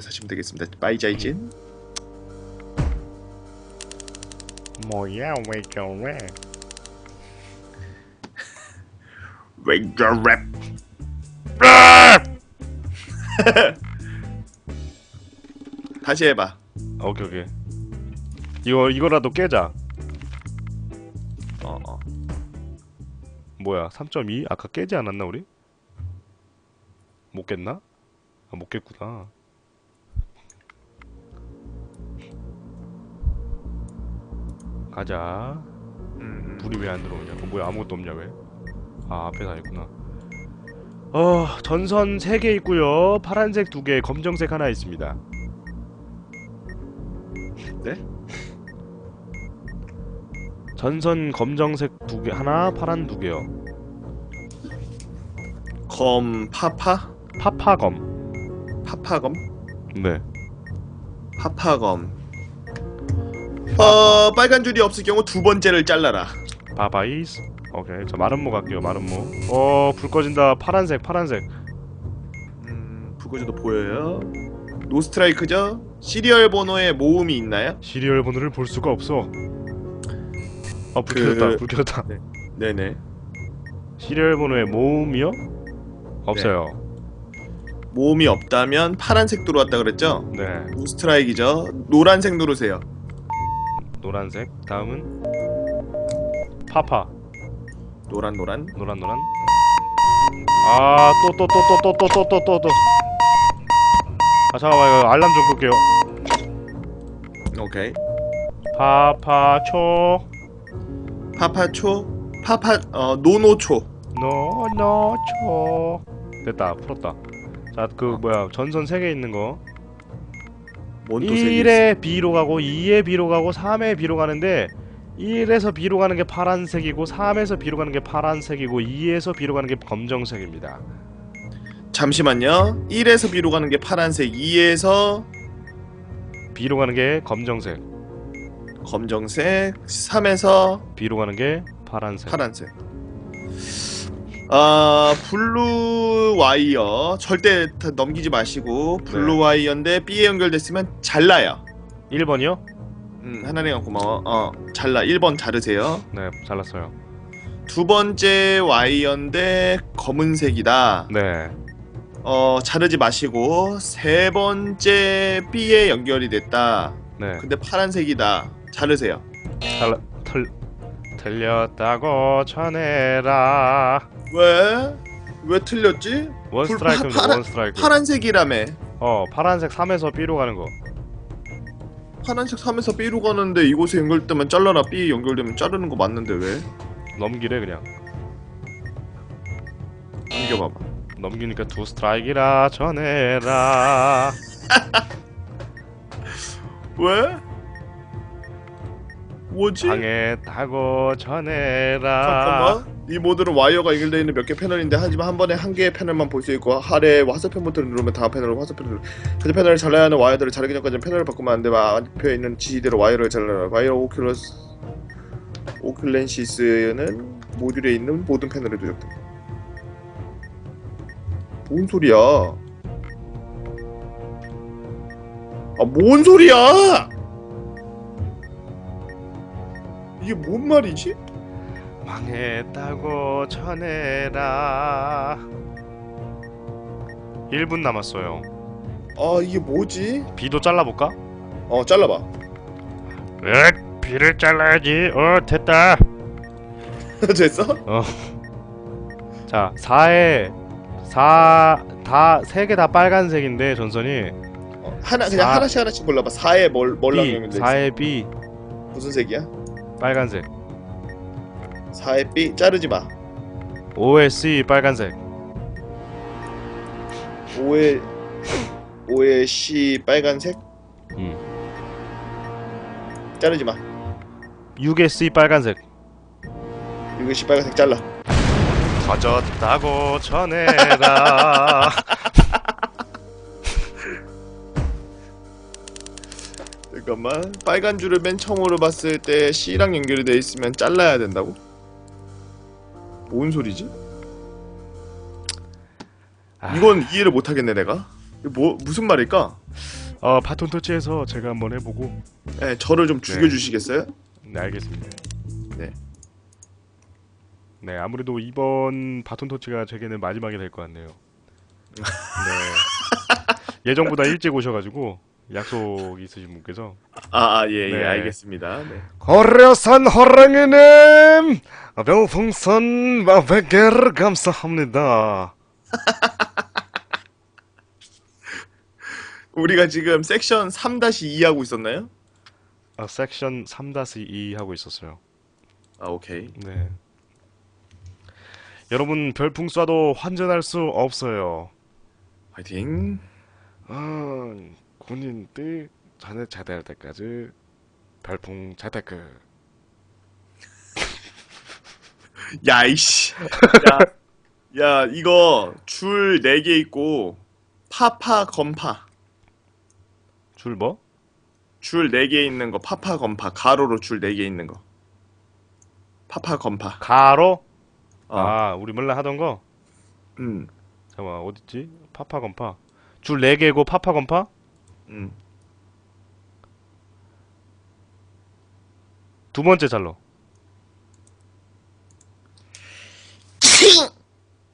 사시면 되겠습니다. 바이자이진. 뭐야 왜 저래? 랭저 랩. 다시 해봐. 오케이 오케이. 이거 이거라도 깨자. 어, 어. 뭐야 3.2? 아까 깨지 않았나 우리? 못 깼나? 아, 못 깼구나. 가자. 음, 불이 왜 안 들어오냐? 어, 뭐야 아무것도 없냐 왜? 아 앞에 다 있구나. 어 전선 3개 있고요. 파란색 2개, 검정색 하나 있습니다. 네? 전선 검정색 2개 하나, 파란 2개요. 검 파파 파파검. 파파검 네. 파파검. 어 빨간 줄이 없을 경우 두 번째를 잘라라. 바바이스. 오케이. 저 마름모 갈게요. 마름모. 어, 불 꺼진다. 파란색, 파란색. 음, 부거지도 보여요. 노스트라이크죠? 시리얼 번호에 모음이 있나요? 시리얼 번호를 볼 수가 없어. 어, 불 그- 켜졌다. 불 켜졌다. 네네. 시리얼 번호에 모음이요? 없어요. 모음이 없다면 파란색 들어왔다 그랬죠? 네. 노스트라이크죠? 노란색 누르세요. 노란색. 다음은 파파. 노란 노란. 노란 노란. 아, 또또또 또 또 또 또 또 또 또. 아, 잠깐만. 이거 알람 좀 끌게요. 오케이. 파파초. 파파초 파파 어 노노초. 노노초. 됐다. 풀었다. 자, 그 뭐야? 전선 3개 있는 거. 뭔또 색이 1에 B로 가고 2에 B로 가고 3에 B로 가는데 1에서 B로 가는 게 파란색이고 3에서 B로 가는 게 파란색이고 2에서 B로 가는 게 검정색입니다. 잠시만요. 1에서 B로 가는 게 파란색, 2에서 B로 가는 게 검정색, 검정색, 3에서 B로 가는 게 파란색. 파란색. 아 블루 와이어 절대 다 넘기지 마시고 블루 네. 와이어인데 B에 연결됐으면 잘라요. 1번이요? 음 하나님가 고마워. 어 잘라 1번 자르세요. 네, 잘랐어요. 두 번째 와이어인데 검은색이다. 네. 어 자르지 마시고 세 번째 B에 연결이 됐다. 네. 근데 파란색이다. 자르세요. 잘라 틀 틀렸다고 전해라. 왜? 왜 틀렸지? 원. 파란- 원 스트라이크. 파란색이라며. 어, 파란색 3에서 B로 가는 거. 파란색 3에서 B로 가는데 이곳에 연결되면 잘라라 B 연결되면 자르는 거 맞는데 왜? 넘기래 그냥. 넘겨봐봐 넘기니까 두 스트라이크라 전해라. 왜? 뭐지? 당했다고 전해라. 잠깐만. 이 모드는 와이어가 연결되어 있는 몇 개 패널인데 하지만 한 번에 한 개의 패널만 볼 수 있고 아래 화살표 버튼을 누르면 다음 패널로 화살표를 누르 그 패널을 잘라야 하는 와이어들을 자르기 전까지 패널을 바꾸면 안 돼. 앞에 있는 지시대로 와이어를 잘라라. 와이어 오큘러스 오큘렌시스는 모듈에 있는 모든 패널에 누적됩니다 뭔 소리야? 아 뭔 소리야 이게 뭔 말이지? 망했다고 전해라. 1분 남았어요. 아 이게 뭐지? 비도 잘라볼까? 어 잘라봐 으, 비를 잘라야지. 어, 됐다. 됐어? 자, 4에 4, 다, 3개 다 빨간색인데, 전선이. 어, 하나 그냥 사- 하나씩 하나씩 골라봐 4에 뭘, 뭘랑 B, 연결돼 있어? 4에 B, 무슨 색이야? 빨간색. 4에 B 자르지 마 5에 C, 빨간색. 5에 5에 C 빨간색 음. 자르지 마 6에 C, 빨간색. 6에 C 빨간색 잘라 터졌다고 전해라. 잠깐만 빨간 줄을 맨 처음으로 봤을 때 C랑 연결이 돼 있으면 잘라야 된다고? 뭔 소리지? 아. 이건 이해를 못 하겠네 내가 이거 뭐 무슨 말일까? 어 바톤 터치해서 제가 한번 해보고 네, 저를 좀 죽여주시겠어요? 네 알겠습니다. 네. 네 아무래도 이번 바톤 터치가 제게는 마지막이 될 것 같네요. 네. 예정보다 일찍 오셔가지고 약속 있으신 분께서 아, 아 예, 예, 네. 알겠습니다. 네. 고려산 호랑이님 별풍선 100개를 감사합니다. 우리가 지금 섹션 3-2 하고 있었나요? 아, 섹션 3-2 하고 있었어요. 아, 오케이. 네. 여러분 별풍 쏴도 환전할 수 없어요. 화이팅. 아, 군인들 자네 제대할 때까지 별풍 재테크. 야, 이씨. 야, 야, 이거 줄 4개 있고 파파 건파. 줄 뭐? 줄 4개 있는 거 파파 건파. 가로로 줄 4개 있는 거. 파파 건파. 가로? 어. 아, 우리 몰라 하던 거? 음. 잠깐만, 어딨지? 파파 건파. 줄 4개고 파파 건파? 음. 두 번째.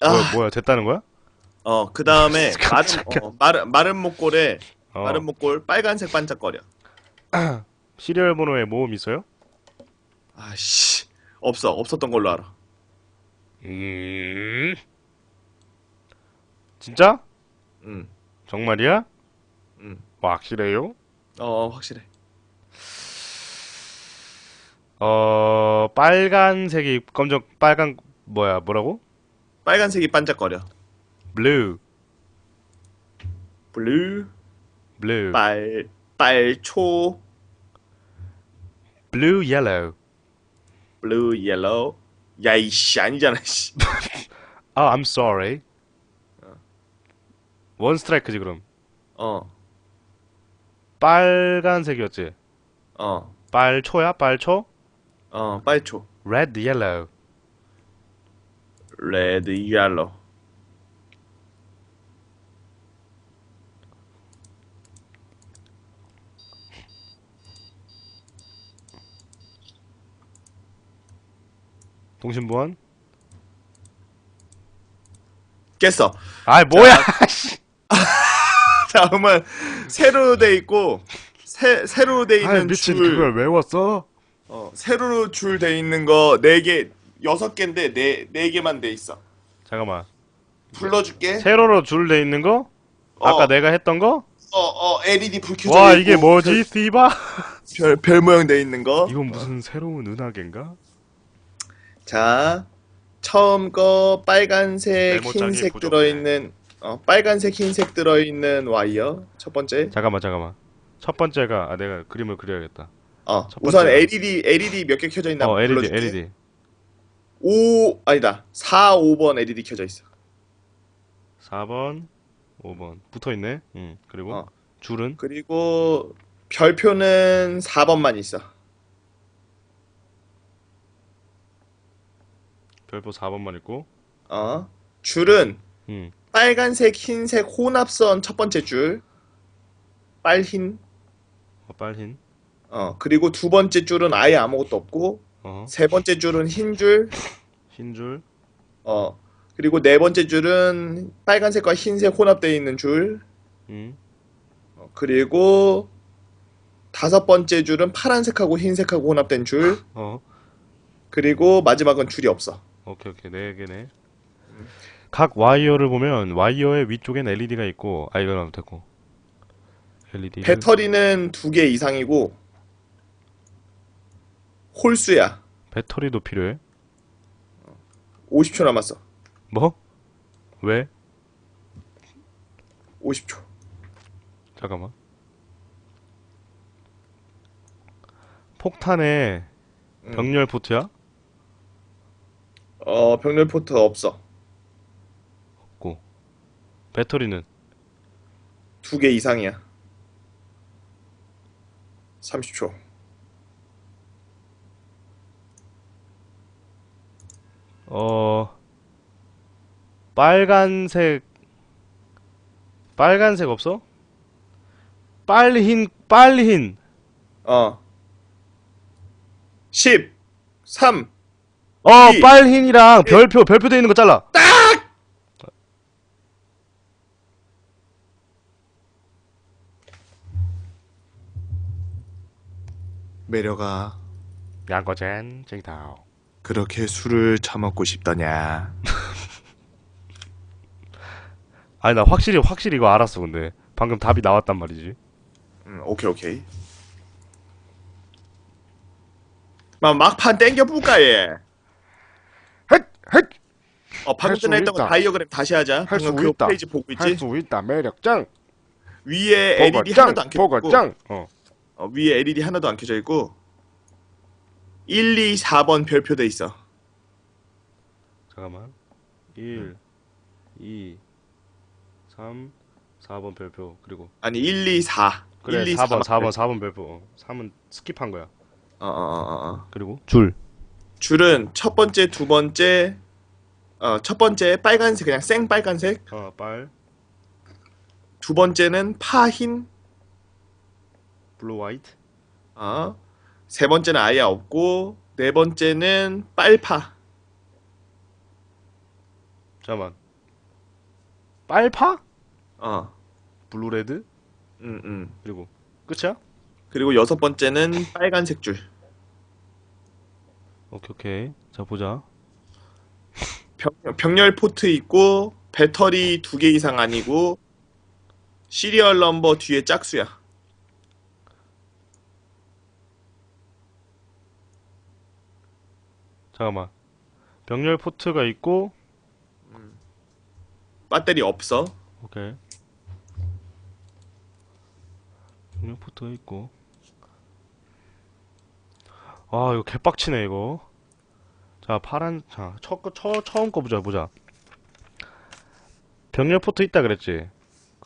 뭐야, 아, 뭐야, 됐다는 거야? 어, 그 다음에 마른 잠깐. 어, 마른 마른 목골에 어. 마른 목골 빨간색 반짝거려. 시리얼 번호에 모음 있어요? 아씨. 없어. 없었던 걸로 알아. 음. 진짜? 음. 정말이야? 음. 확실해요? 어, 확실해. 어, 빨간색이 검정 빨간 뭐야? 뭐라고? 빨간색이 반짝거려. 블루. 블루, 블루. 빨, 빨초, 블루 옐로우. 블루, 옐로우. 야, 이씨 아니잖아, 씨. 아, I'm sorry. 원 스트라이크지 그럼. 어, 빨간색이었지. 어, 빨초야? 빨초? 어, 빨초. Red, yellow. 레드, 옐로우. 동신보안? 깼어. 아이 뭐야? 다음은 세로로 돼 있고 세, 세로로 돼 있는 아이 미친 줄 그걸 외웠어? 어, 세로로 줄 돼 있는 거 네 개 여섯 개인데 네 네 개만 돼 있어. 잠깐만. 불러줄게. 세로로 줄 돼 있는 거? 어. 아까 내가 했던 거? 어, 어, LED 불 켜져 와 있고 이게 뭐지? 씨바? 별, 별 모양 돼 있는 거. 이건 무슨 새로운 은하계인가? 자, 처음 거 빨간색, 메모장이 흰색 부족해. 들어 있는 어, 빨간색, 흰색 들어 있는 와이어 첫 번째. 잠깐만 잠깐만. 첫 번째가 아 내가 그림을 그려야겠다. 어, 첫 우선 번째가. LED LED 몇 개 켜져 있나 어 LED 불러줄게. LED. 5 아니다. 4, 5번 LED 켜져 있어. 4번, 5번 붙어 있네. 응. 그리고 어. 줄은 그리고 별표는 4번만 있어. 별표 4번만 있고. 어. 줄은 응. 빨간색, 흰색 혼합선 첫 번째 줄. 빨흰. 어, 빨흰. 어. 그리고 두 번째 줄은 아예 아무것도 없고 어. 세 번째 줄은 흰 줄. 흰 줄. 어. 그리고 네 번째 줄은 빨간색과 흰색 혼합되어 있는 줄. 응. 어, 그리고 다섯 번째 줄은 파란색하고 흰색하고 혼합된 줄. 어. 그리고 마지막은 줄이 없어. 오케이 오케이 네 개네. 각 와이어를 보면 와이어의 위쪽엔 LED가 있고 아 이건 안 됐고. LED. 배터리는 두 개 이상이고 홀수야. 배터리도 필요해? 50초 남았어. 뭐? 왜? 50초. 잠깐만. 폭탄에 음. 병렬 포트야? 어, 병렬 포트 없어. 배터리는 두 개 이상이야. 30초. 어 빨간색 빨간색 없어? 빨흰 빨흰 어. 10, 3, 어 이. 빨흰이랑 별표 별표 돼 있는 거 잘라 매력아, 양거젠 쟁타오 그렇게 술을 처먹고 싶더냐? 아니 나 확실히 확실히 이거 알았어 근데 방금 답이 나왔단 말이지 음, 오케이, 오케이. 막 막판 땡겨 볼까 얘. 헷! 헷! 어, 방금 전에 했던 거 있다. 다이어그램 다시 하자. 할 수 방금 그 있다. 페이지 보고 있지? 할 수 있다 매력짱 위에 LED 버거짱 하나도 안 있고 버거짱 어 어, 위에 LED 하나도 안 켜져 있고 1, 2, 4번 별표 돼 있어. 잠깐만. 1 2 3 4번 별표. 그리고 아니 1, 2, 4. 그래 1, 2, 4번 4번 4번 4번 별표. 어, 3은 스킵한 거야. 어, 어, 어, 어, 어. 그리고 줄. 줄은 첫 번째, 두 번째, 어, 첫 번째 빨간색 그냥 생 빨간색, 어, 빨. 두 번째는 파흰, 블루 화이트 어, 세 번째는 아예 없고, 네 번째는 빨파. 잠깐만 빨파? 어, 블루 레드 음, 음. 그리고 끝이야? 그리고 여섯 번째는 빨간색 줄. 오케이 오케이 자 보자 병, 병렬 포트 있고, 배터리 두 개 이상 아니고, 시리얼 넘버 뒤에 짝수야. 잠깐만. 병렬 포트가 있고 배터리 없어. 오케이. 병렬 포트가 있고. 아 이거 개빡치네 이거. 자 파란 자첫 거 처, 처음 거 보자 보자. 병렬 포트 있다 그랬지?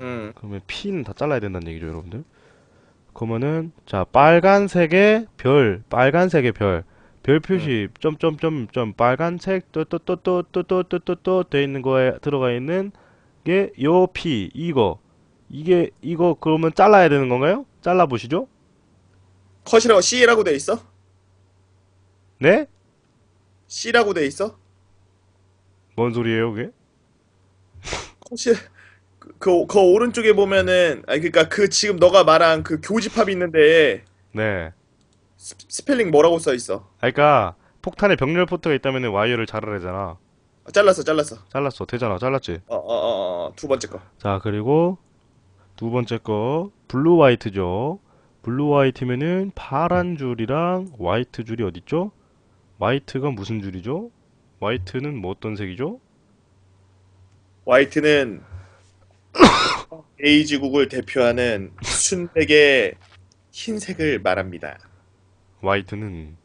음, 그러면 P는 다 잘라야 된다는 얘기죠, 여러분들. 그러면은 자 빨간색의 별, 빨간색의 별, 별 표시 점점점점 빨간색 또 또 또 또 또 또 또 또 또 돼 있는 거에 들어가 있는 게요 P 이거 이게 이거 그러면 잘라야 되는 건가요? 잘라 보시죠. 컷이라고 C라고 돼 있어? 네? C라고 돼 있어? 뭔 소리예요, 그게? 컷이 그, 그, 그 오른쪽에 보면은 아니 그니까 그 지금 너가 말한 그 교집합이 있는데 네. 스, 스펠링 뭐라고 써 있어? 아, 그러니까 폭탄에 병렬 포트가 있다면 와이어를 자르래잖아. 아, 잘랐어, 잘랐어. 잘랐어, 되잖아, 잘랐지. 어, 어, 어, 어, 두 번째 거. 자, 그리고 두 번째 거 블루 화이트죠. 블루 화이트면은 파란 줄이랑 화이트 줄이 어딨죠? 화이트가 무슨 줄이죠? 화이트는 뭐 어떤 색이죠? 화이트는 베이지국을 대표하는 순백의 흰색을 말합니다. 화이트는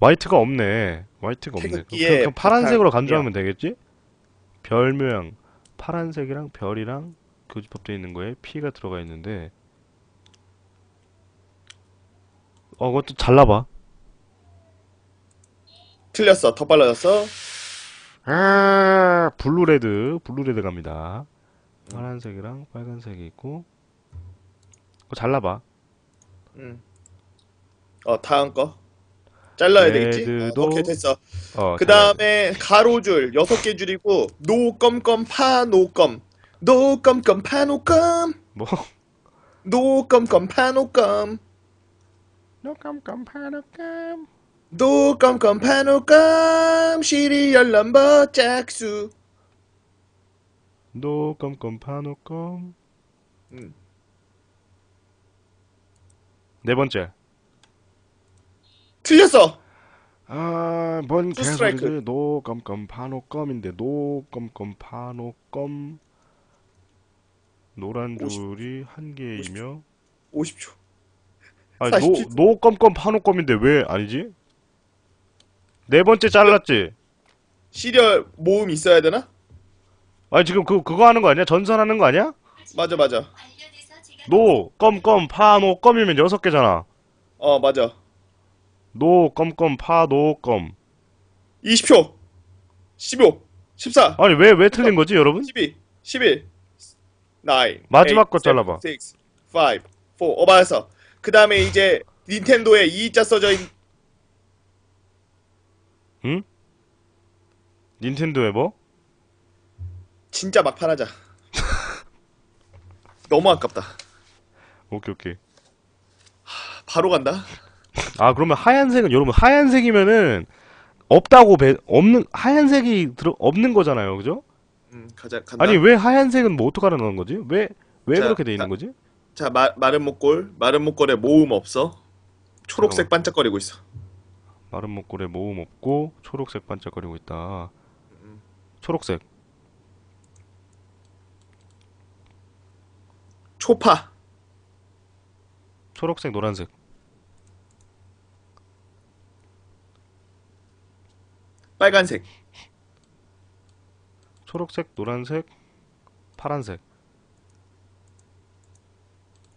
화이트가 없네. 화이트가 없네. 그럼 태극기에 파란색으로 간주하면 되겠지? 별 모양 파란색이랑 별이랑 교집합되어 있는 거에 P가 들어가 있는데 어, 그것도 잘라봐. 틀렸어. 더 빨라졌어. 아, 블루레드, 블루레드 갑니다. 파란색이랑 빨간색이 있고, 그거 잘라봐. 음. 어, 다음 거. 잘라야 되겠지? 레드도 어, 오케이, 됐어. 어, 그. 다음에 가로줄 여섯 개 줄이고 노껌껌 파노껌 노껌껌 파노껌 뭐? 노껌껌 파노껌 노깜깜 파노깜 노껌껌 파노껌 시리얼 넘버 짝수 노 껌껌 파노껌. 음. 네 번째. 틀렸어 아, 뭔 투 스트라이크. 개소리지? 노깜깜 파노껌인데 노깜깜 파노껌 노란 오십- 줄이 한 개이며, 50초 아니, 노, 47. 노 껌껌 파노껌인데 왜 아니지? 네 번째 잘랐지? 시리얼 모음 있어야 되나? 아니, 지금 그, 그거 하는 거 아니야? 전선하는 거 아니야? 맞아 맞아 노, 껌껌, 파, 노, 껌이면 여섯 개잖아. 어 맞아 노, 껌껌, 파, 노, 껌. 20초 15 14 아니, 왜, 왜 틀린 거지, 여러분? 12 11 9 마지막 거 잘라봐. 6 5 4 어, 맞았어. 그 다음에 이제 닌텐도에 2자 써져 있 닌텐도에 뭐? 진짜 막판 하자. 너무 아깝다. 오케이 오케이. 바로 간다. 아 그러면 하얀색은 여러분 하얀색이면은 없다고 배 없는 하얀색이 들어 없는 거잖아요, 그죠? 음, 가자. 간다. 아니 왜 하얀색은 뭐 어떡하라는 거지? 왜 왜 자, 그렇게 돼 있는 자. 거지? 자, 마, 마른 목골. 마른 목골에 모음 없어. 초록색 잠깐만. 반짝거리고 있어. 마른 목골에 모음 없고 초록색 반짝거리고 있다. 초록색. 초파. 초록색 노란색. 빨간색. 초록색 노란색 파란색.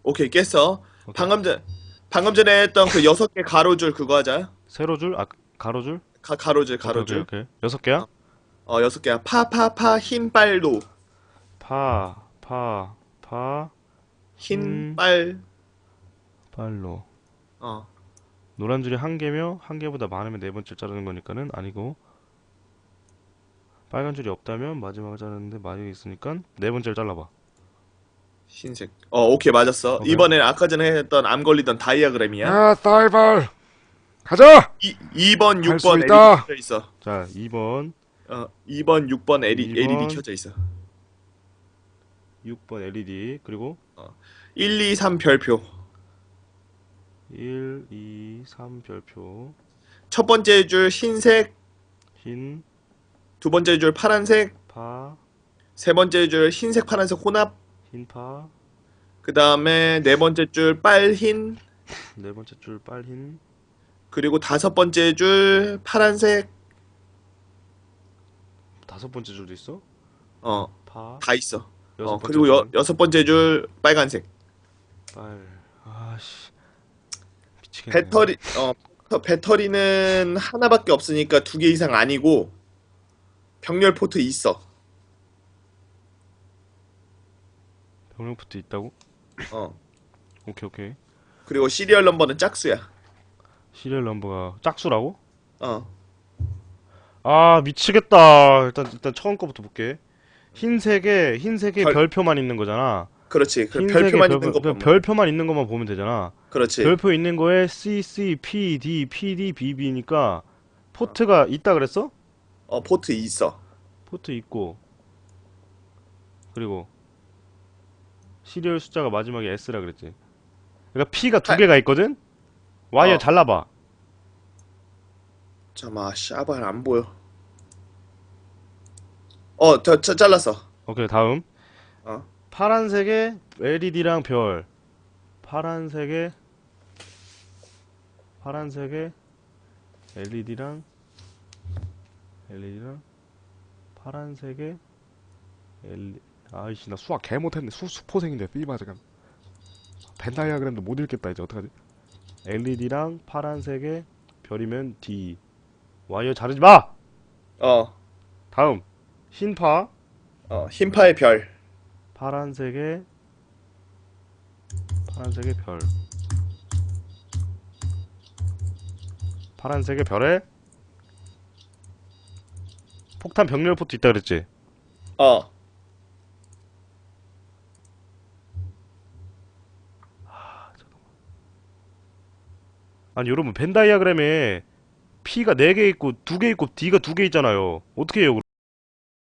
오케이, 깼어. 오케이. 방금 전 방금 전에 했던 그 여섯 개 가로줄 그거 하자. 세로줄 아 가로줄? 가, 가로줄, 가로줄. 오케이, 오케이. 여섯 개야? 어, 여섯 개야. 파, 파, 파, 흰, 빨로. 파, 파, 파, 흰, 음. 빨. 빨로. 어. 노란 줄이 한 개며 한 개보다 많으면 네 번째 자르는 거니까는 아니고 빨간 줄이 없다면 마지막을 자르는데 마지막에 있으니까 네 번째를 잘라봐. 흰색. 어, 오케이, 맞았어. 오케이. 이번엔 아까 전에 했던 암 걸리던 다이아그램이야. 아, 사이발. 가자. 이, 2번, 할수 6번 LED 있다. 켜져 있어. 자, 2번, 어, 2번, 6번 LED, 2번. LED 켜져 있어. 6번 LED 그리고 1, 2, 3 별표. 1, 2, 3 별표 첫 번째 줄 흰색, 흰, 두 번째 줄 파란색, 파, 세 번째 줄 흰색, 파란색 혼합, 흰파, 그 다음에 네 번째 줄 빨흰, 네 번째 줄 빨흰, 그리고 다섯 번째 줄 파란색, 다섯 번째 줄도 있어? 어, 파, 다 있어. 여섯 어, 번째 그리고 여, 여섯 번째 줄 빨간색. 빨. 아씨. 미치겠네. 배터리, 어, 배터리는 하나밖에 없으니까 두 개 이상 아니고, 병렬 포트 있어. 병력부터 있다고? 어, 오케이, 오케이. 그리고 시리얼 넘버는 짝수야. 시리얼 넘버가 짝수라고? 어, 아 미치겠다. 일단 일단 처음 거부터 볼게. 흰색에 흰색에 별- 별표만 있는 거잖아. 그렇지. 그 흰색에 별표만 별- 있는 거 별- 보면. 별표만 있는 것만 보면 되잖아. 그렇지. 별표 있는 거에 C, C, P, D, P, D, B, B니까 포트가 있다 그랬어? 어, 포트 있어. 포트 있고 그리고 시리얼 숫자가 마지막에 S라 그랬지. 그러니까 P가 두 아. 개가 있거든. 와이어 어. 잘라봐. 잠깐만, 샤발 안 보여. 어, 저, 저 잘랐어. 오케이 다음. 어. 파란색에 LED랑 별. 파란색에 파란색에 LED랑 LED랑 파란색에 LED 아이씨, 나 수학 개 못했네. 수 수포생인데 씨발 잠깐. 벤다이아그램도 못 읽겠다 이제 어떡하지? LED랑 파란색에 별이면 D. 와이어 자르지 마. 어, 다음 흰파 어, 흰파의 별. 파란색에 파란색의 별. 파란색의 별에 폭탄 병렬 포트 있다 그랬지? 어, 아니 여러분 벤 다이아그램에 P가 4개 있고 2개 있고 D가 2개 있잖아요. 어떻게 해요?